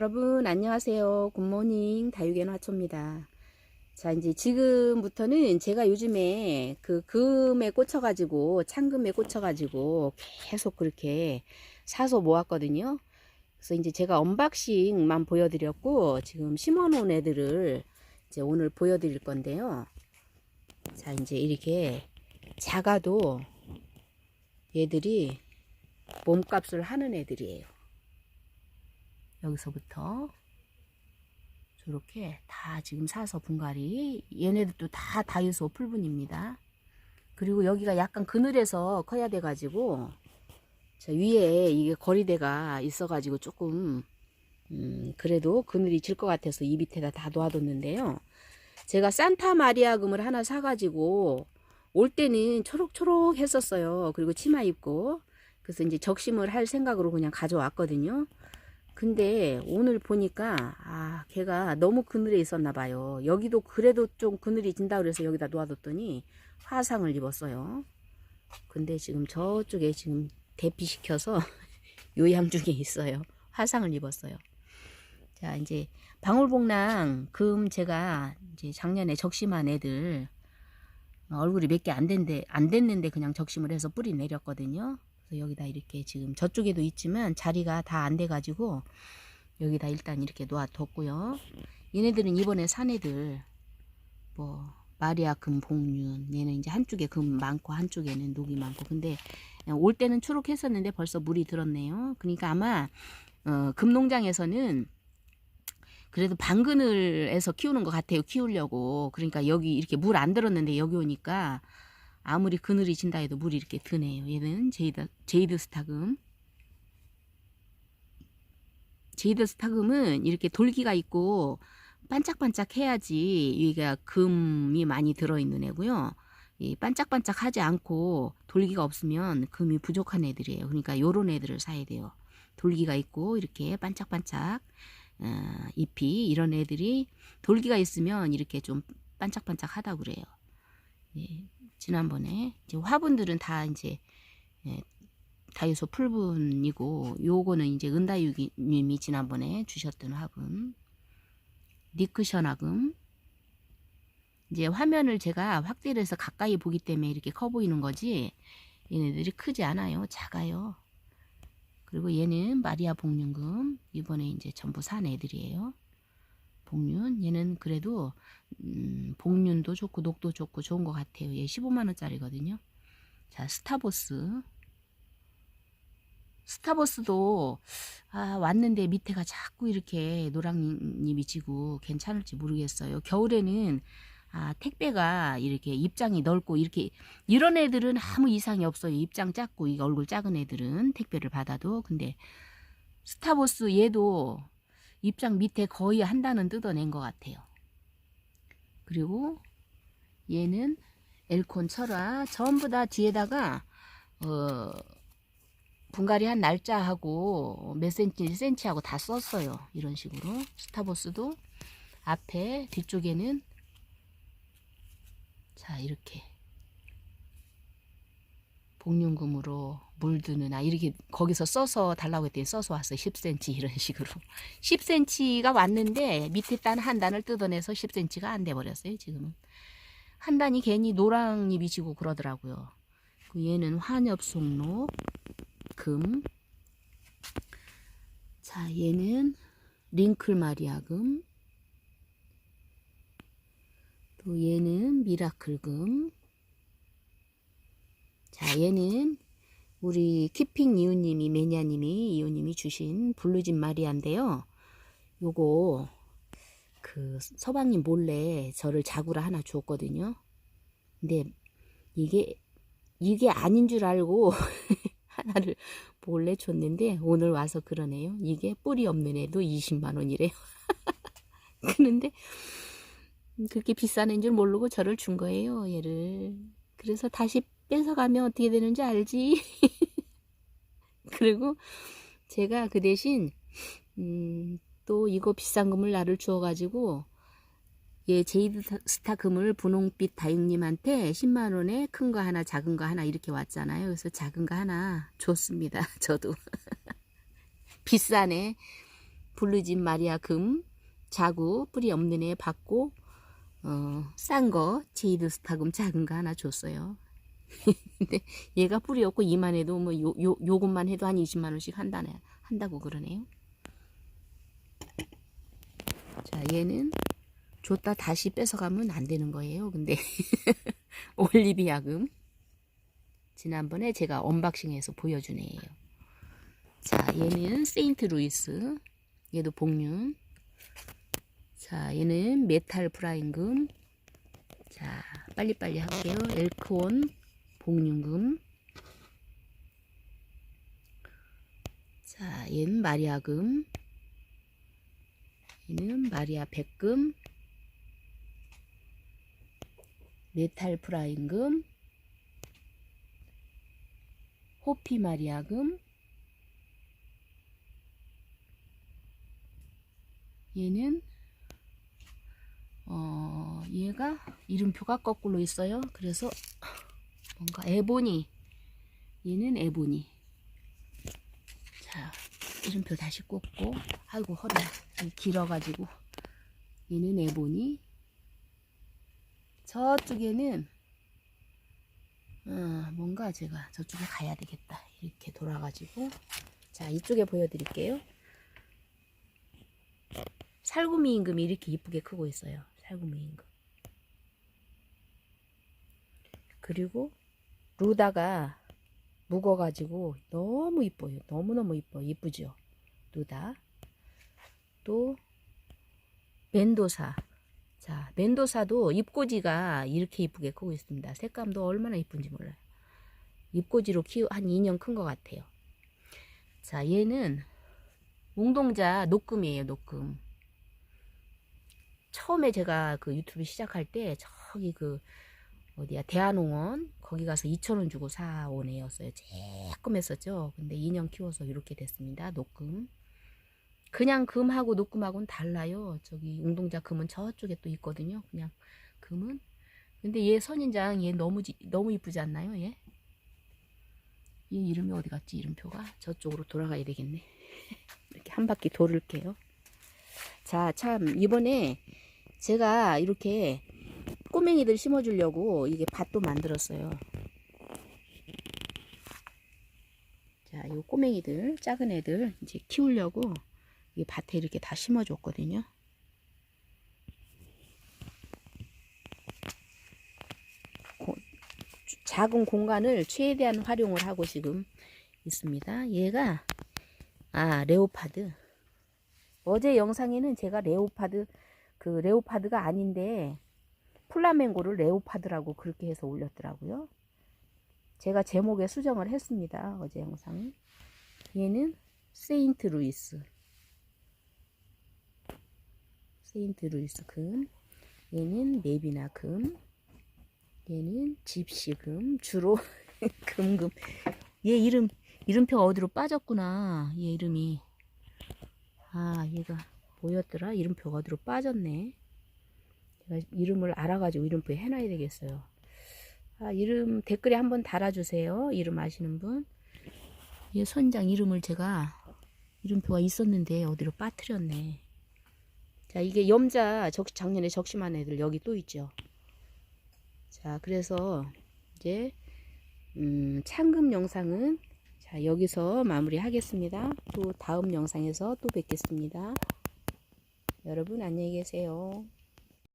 여러분 안녕하세요. 굿모닝 다육의 화초입니다. 자 이제 지금부터는 제가 요즘에 그 금에 꽂혀 가지고 창금에 꽂혀 가지고 계속 그렇게 사서 모았거든요. 그래서 이제 제가 언박싱만 보여드렸고 지금 심어놓은 애들을 이제 오늘 보여드릴 건데요. 자 이제 이렇게 작아도 얘들이 몸값을 하는 애들이에요. 여기서부터 저렇게 다 지금 사서 분갈이 얘네들도 다 다이소 풀분입니다. 그리고 여기가 약간 그늘에서 커야 돼 가지고 저 위에 이게 거리대가 있어 가지고 조금 음 그래도 그늘이 질 것 같아서 이 밑에다 다 놓아뒀는데요. 제가 산타 마리아 금을 하나 사 가지고 올 때는 초록초록 했었어요. 그리고 치마 입고 그래서 이제 적심을 할 생각으로 그냥 가져왔거든요. 근데 오늘 보니까 아 걔가 너무 그늘에 있었나 봐요. 여기도 그래도 좀 그늘이 진다 그래서 여기다 놓아뒀더니 화상을 입었어요. 근데 지금 저쪽에 지금 대피시켜서 요양 중에 있어요. 화상을 입었어요. 자 이제 방울복랑 금 제가 이제 작년에 적심한 애들 얼굴이 몇 개안 된데 안 됐는데 그냥 적심을 해서 뿌리 내렸거든요. 그래서 여기다 이렇게 지금 저쪽에도 있지만 자리가 다 안 돼가지고 여기다 일단 이렇게 놓아뒀고요. 얘네들은 이번에 산 애들 뭐 마리아 금 복륜 얘는 이제 한쪽에 금 많고 한쪽에는 녹이 많고 근데 올 때는 초록했었는데 벌써 물이 들었네요. 그러니까 아마 어, 금농장에서는 그래도 방그늘에서 키우는 것 같아요. 키우려고 그러니까 여기 이렇게 물 안 들었는데 여기 오니까 아무리 그늘이 진다 해도 물이 이렇게 드네요. 얘는 제이드, 제이드 스타금. 제이드 스타금은 이렇게 돌기가 있고 반짝반짝 해야지 여기가 금이 많이 들어있는 애고요. 이 반짝반짝 하지 않고 돌기가 없으면 금이 부족한 애들이에요. 그러니까 요런 애들을 사야 돼요. 돌기가 있고 이렇게 반짝반짝 어, 잎이 이런 애들이 돌기가 있으면 이렇게 좀 반짝반짝 하다 그래요. 예, 지난번에 이제 화분들은 다 이제 예, 다이소 풀분이고 요거는 이제 은다육님이 지난번에 주셨던 화분. 니크셔나금. 이제 화면을 제가 확대를 해서 가까이 보기 때문에 이렇게 커 보이는 거지 얘네들이 크지 않아요. 작아요. 그리고 얘는 마리아 복륜금. 이번에 이제 전부 산 애들이에요 복륜 얘는 그래도 음, 복륜도 좋고 녹도 좋고 좋은 것 같아요 얘 15만원짜리거든요 자 스타보스 스타버스도 아, 왔는데 밑에가 자꾸 이렇게 노랑잎이 지고 괜찮을지 모르겠어요. 겨울에는 아, 택배가 이렇게 입장이 넓고 이렇게 이런 애들은 아무 이상이 없어요. 입장 작고 이 얼굴 작은 애들은 택배를 받아도 근데 스타버스 얘도 입장 밑에 거의 한 단은 뜯어낸 것 같아요. 그리고 얘는 엘콘 철화 전부 다 뒤에다가 어 분갈이 한 날짜하고 몇 센치 센치하고 다 썼어요. 이런 식으로 스타버스도 앞에 뒤쪽에는 자 이렇게 복륜금으로 물드는 아 이렇게 거기서 써서 달라고 했더니 써서 왔어요. 10cm 이런 식으로 10cm가 왔는데 밑에 단 한 단을 뜯어내서 10cm가 안 돼 버렸어요. 지금은 한 단이 괜히 노랑잎이 지고 그러더라고요. 그 얘는 환엽송록 금. 자, 얘는 링클 마리아금. 또 얘는 미라클금. 자, 얘는 우리 키핑 이웃님이 매니아님이 이웃님이 주신 블루진 마리아인데요. 요거 그 서방님 몰래 저를 자구라 하나 주었거든요. 근데 이게 이게 아닌 줄 알고 하나를 몰래 줬는데 오늘 와서 그러네요. 이게 뿌리 없는 애도 20만 원이래요. 그런데 그렇게 비싼 애인 줄 모르고 저를 준 거예요. 얘를. 그래서 다시 뺏어가면 어떻게 되는지 알지? 그리고 제가 그 대신 음, 또 이거 비싼 금을 나를 주어가지고 예, 제이드 스타 금을 분홍빛 다육님한테 10만 원에 큰 거 하나, 작은 거 하나 이렇게 왔잖아요. 그래서 작은 거 하나 줬습니다. 저도. 비싸네. 블루진 마리아 금 자구 뿌리 없는 애 받고 어, 싼 거 제이드 스타금 작은 거 하나 줬어요. 근데 얘가 뿌리 없고 이만 해도 뭐 요, 요, 요것만 해도 한 20만 원씩 한다네 한다고 그러네요. 자 얘는 줬다 다시 뺏어가면 안 되는 거예요. 근데 올리비아금 지난번에 제가 언박싱해서 보여준 애예요. 자 얘는 세인트 루이스 얘도 복륜 자 얘는 메탈 프라임금. 자 빨리빨리 할게요. 엘크온 복륜금. 자 얘는 마리아금. 얘는 마리아 백금. 메탈 프라임금. 호피 마리아금. 얘는 어 얘가 이름표가 거꾸로 있어요. 그래서 뭔가 에보니 얘는 에보니 자 이름표 다시 꽂고 아이고 허리 길어가지고 얘는 에보니 저쪽에는 어, 뭔가 제가 저쪽에 가야 되겠다 이렇게 돌아가지고 자 이쪽에 보여드릴게요. 살구미 임금이 이렇게 이쁘게 크고 있어요. 살구미 임금. 그리고 루다가 묵어가지고 너무 이뻐요. 너무너무 이뻐. 이쁘죠? 루다. 또 멘도사. 자, 멘도사도 잎꽂이가 이렇게 이쁘게 크고 있습니다. 색감도 얼마나 이쁜지 몰라요. 잎꽂이로 키우 한 2년 큰 것 같아요. 자, 얘는 웅동자 녹금이에요, 녹금. 처음에 제가 그 유튜브 시작할 때 저기 그 어디야 대한농원 거기 가서 2,000원 주고 사온 애였어요. 조금했었죠. 근데 2년 키워서 이렇게 됐습니다. 녹금. 그냥 금하고 녹금하고는 달라요. 저기 웅동자 금은 저쪽에 또 있거든요. 그냥 금은. 근데 얘 선인장 얘 너무 지- 너무 이쁘지 않나요? 얘? 얘 이름이 어디 갔지? 이름표가 저쪽으로 돌아가야 되겠네. 이렇게 한 바퀴 돌을게요. 자, 참 이번에 제가 이렇게 꼬맹이들 심어주려고 이게 밭도 만들었어요. 자, 요 꼬맹이들, 작은 애들 이제 키우려고 이 밭에 이렇게 다 심어줬거든요. 고- 작은 공간을 최대한 활용을 하고 지금 있습니다. 얘가 아 레오파드. 어제 영상에는 제가 레오파드 그 레오파드가 아닌데 플라멩고를 레오파드라고 그렇게 해서 올렸더라고요. 제가 제목에 수정을 했습니다. 어제 영상. 얘는 세인트 루이스. 세인트 루이스 금. 얘는 메비나 금. 얘는 집시 금. 주로 금금. 얘 이름 이름표 어디로 빠졌구나. 얘 이름이. 아, 얘가 뭐였더라? 이름표가 어디로 빠졌네. 제가 이름을 알아가지고 이름표에 해놔야 되겠어요. 아, 이름 댓글에 한번 달아주세요. 이름 아시는 분. 얘 선장 이름을 제가 이름표가 있었는데 어디로 빠뜨렸네. 자, 이게 염자 적, 작년에 적심한 애들 여기 또 있죠. 자, 그래서 이제 음, 창금 영상은 자, 여기서 마무리하겠습니다. 또 다음 영상에서 또 뵙겠습니다. 여러분 안녕히 계세요.